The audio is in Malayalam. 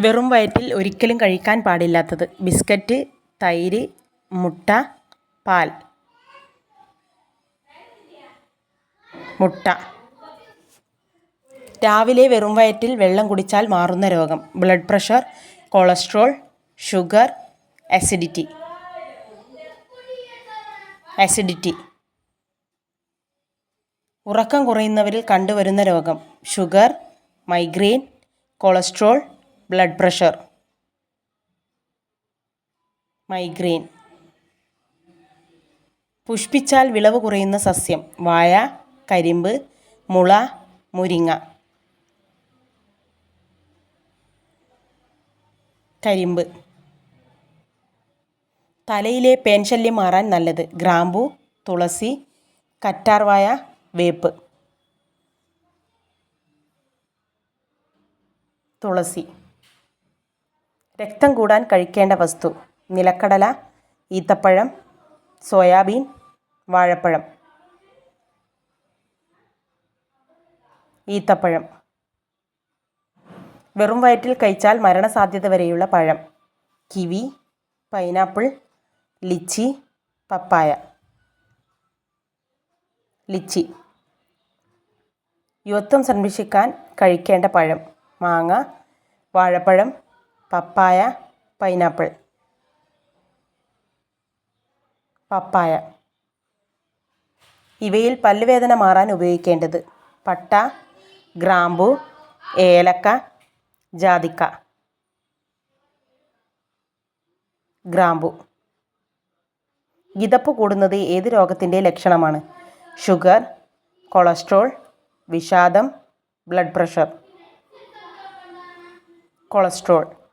വെറും വയറ്റിൽ ഒരിക്കലും കഴിക്കാൻ പാടില്ലാത്തത്. ബിസ്ക്കറ്റ് തൈര് മുട്ട പാൽ. മുട്ട. രാവിലെ വെറും വയറ്റിൽ വെള്ളം കുടിച്ചാൽ മാറുന്ന രോഗം. Blood pressure cholesterol sugar acidity. Acidity. ഉറക്കം കുറയുന്നവരിൽ കണ്ടുവരുന്ന രോഗം. Sugar migraine cholesterol blood pressure migraine പുഷ്പിച്ചാൽ വിളവ് കുറയുന്ന സസ്യം. വാഴ കരിമ്പ് മുള മുരിങ്ങ. കരിമ്പ്. തലയിലെ പേൻശല്യം മാറാൻ നല്ലത്. ഗ്രാമ്പു തുളസി കറ്റാർവായ വേപ്പ്. തുളസി. രക്തം കൂടാൻ കഴിക്കേണ്ട വസ്തു. നിലക്കടല ഈത്തപ്പഴം സോയാബീൻ വാഴപ്പഴം. ഈത്തപ്പഴം. വെറും വയറ്റിൽ കഴിച്ചാൽ മരണസാധ്യത വരെയുള്ള പഴം. Kiwi pineapple lychee papaya. Lychee. യുവത്വം സംരക്ഷിക്കാൻ കഴിക്കേണ്ട പഴം. മാങ്ങ വാഴപ്പഴം പപ്പായ പൈനാപ്പിൾ. പപ്പായ. ഇവയിൽ പല്ലുവേദന മാറാൻ ഉപയോഗിക്കേണ്ടത് പട്ട ഗ്രാമ്പു ഏലക്ക ജാതിക്ക. ഗ്രാമ്പു. ഗിതപ്പ് കൂടുന്നത് ഏത് രോഗത്തിന്റെ ലക്ഷണമാണ്? ഷുഗർ കൊളസ്ട്രോൾ വിഷാദം ബ്ലഡ് പ്രഷർ. കൊളസ്ട്രോൾ.